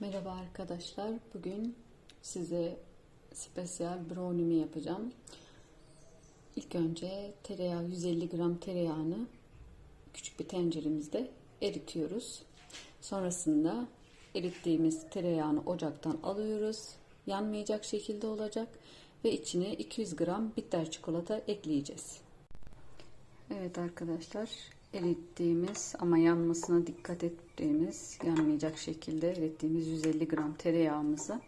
Merhaba arkadaşlar. Bugün size spesiyel brownie'mi yapacağım. İlk önce tereyağı 150 gram tereyağını küçük bir tenceremizde eritiyoruz. Sonrasında erittiğimiz tereyağını ocaktan alıyoruz. Yanmayacak şekilde olacak ve içine 200 gram bitter çikolata ekleyeceğiz. Evet arkadaşlar erittiğimiz ama yanmasına dikkat ettiğimiz yanmayacak şekilde erittiğimiz 150 gram tereyağımızı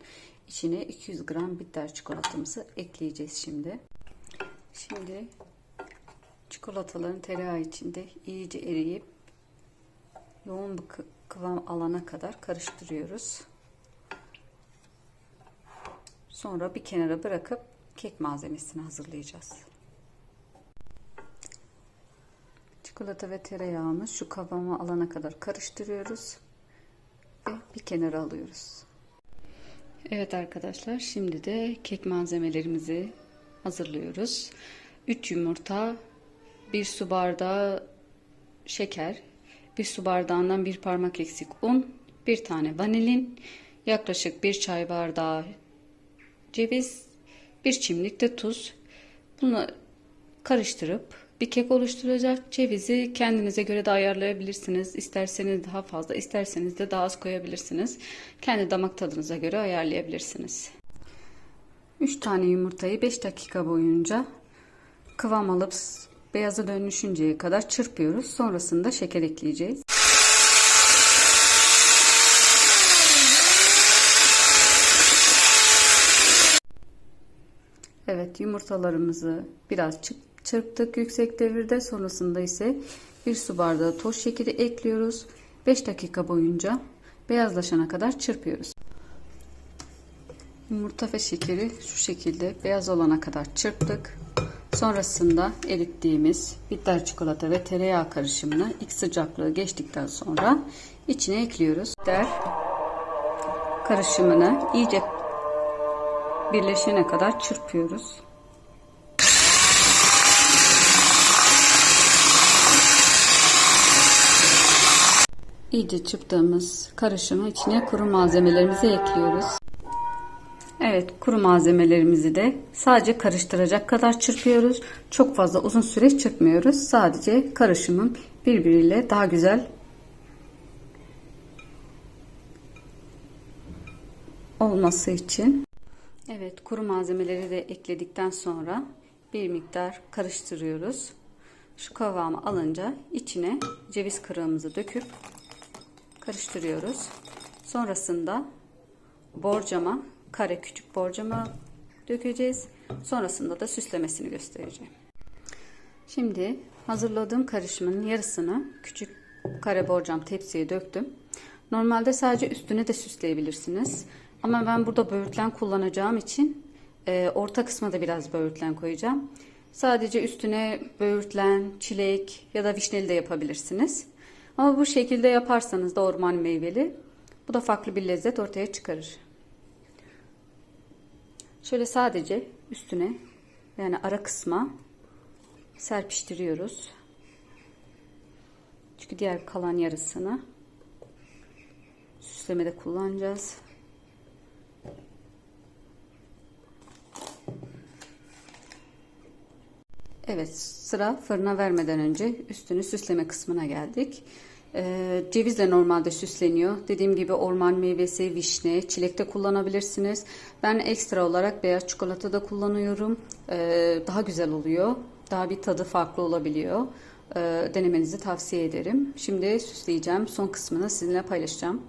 içine 200 gram bitter çikolatamızı ekleyeceğiz şimdi. Şimdi çikolataların tereyağı içinde iyice eriyip yoğun bir kıvam alana kadar karıştırıyoruz. Sonra bir kenara bırakıp kek malzemesini hazırlayacağız. Çikolata ve tereyağımız şu kıvamı alana kadar karıştırıyoruz ve bir kenara alıyoruz. Evet arkadaşlar şimdi de kek malzemelerimizi hazırlıyoruz. 3 yumurta, 1 su bardağı şeker, 1 su bardağından bir parmak eksik un, 1 tane vanilin, yaklaşık 1 çay bardağı ceviz, 1 çimdik de tuz. Bunu karıştırıp bir kek oluşturacak. Cevizi kendinize göre de ayarlayabilirsiniz. İsterseniz daha fazla, isterseniz de daha az koyabilirsiniz. Kendi damak tadınıza göre ayarlayabilirsiniz. 3 tane yumurtayı 5 dakika boyunca kıvam alıp beyaza dönüşünceye kadar çırpıyoruz. Sonrasında şeker ekleyeceğiz. Evet yumurtalarımızı biraz çırptık yüksek devirde. Sonrasında ise bir su bardağı toz şekeri ekliyoruz. 5 dakika boyunca beyazlaşana kadar çırpıyoruz. Yumurta ve şekeri şu şekilde beyaz olana kadar çırptık. Sonrasında erittiğimiz bitter çikolata ve tereyağı karışımını ilk sıcaklığı geçtikten sonra içine ekliyoruz. Bitter karışımını iyice birleşene kadar çırpıyoruz. İyice çırptığımız karışımı içine kuru malzemelerimizi ekliyoruz. Evet kuru malzemelerimizi de sadece karıştıracak kadar çırpıyoruz. Çok fazla uzun süre çırpmıyoruz. Sadece karışımın birbiriyle daha güzel olması için. Evet kuru malzemeleri de ekledikten sonra bir miktar karıştırıyoruz. Şu kıvamı alınca içine ceviz kırığımızı döküp karıştırıyoruz. Sonrasında borcama, kare küçük borcama dökeceğiz. Sonrasında da süslemesini göstereceğim. Şimdi hazırladığım karışımın yarısını küçük kare borcam tepsiye döktüm. Normalde sadece üstüne de süsleyebilirsiniz. Ama ben burada böğürtlen kullanacağım için e, orta kısma da biraz böğürtlen koyacağım. Sadece üstüne böğürtlen, çilek ya da vişneli de yapabilirsiniz. Ama bu şekilde yaparsanız da orman meyveli bu da farklı bir lezzet ortaya çıkarır. Şöyle sadece üstüne yani ara kısma serpiştiriyoruz. Çünkü diğer kalan yarısını süslemede kullanacağız. Evet sıra fırına vermeden önce üstünü süsleme kısmına geldik. Ee, ceviz de normalde süsleniyor. Dediğim gibi orman meyvesi, vişne, çilekte kullanabilirsiniz. Ben ekstra olarak beyaz çikolata da kullanıyorum. Ee, daha güzel oluyor. Daha bir tadı farklı olabiliyor. Ee, denemenizi tavsiye ederim. Şimdi süsleyeceğim. Son kısmını sizinle paylaşacağım.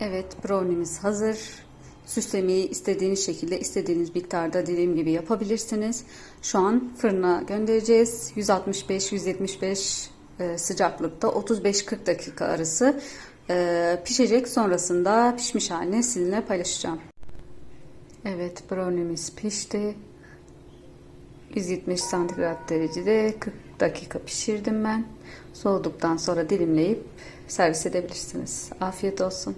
Evet brownie'miz hazır. Süslemeyi istediğiniz şekilde istediğiniz miktarda dediğim gibi yapabilirsiniz. Şu an fırına göndereceğiz. 165-175 e, sıcaklıkta 35-40 dakika arası e, pişecek. Sonrasında pişmiş halini sizinle paylaşacağım. Evet brownie'miz pişti. 170 santigrat derecede 40 dakika pişirdim ben. Soğuduktan sonra dilimleyip servis edebilirsiniz. Afiyet olsun.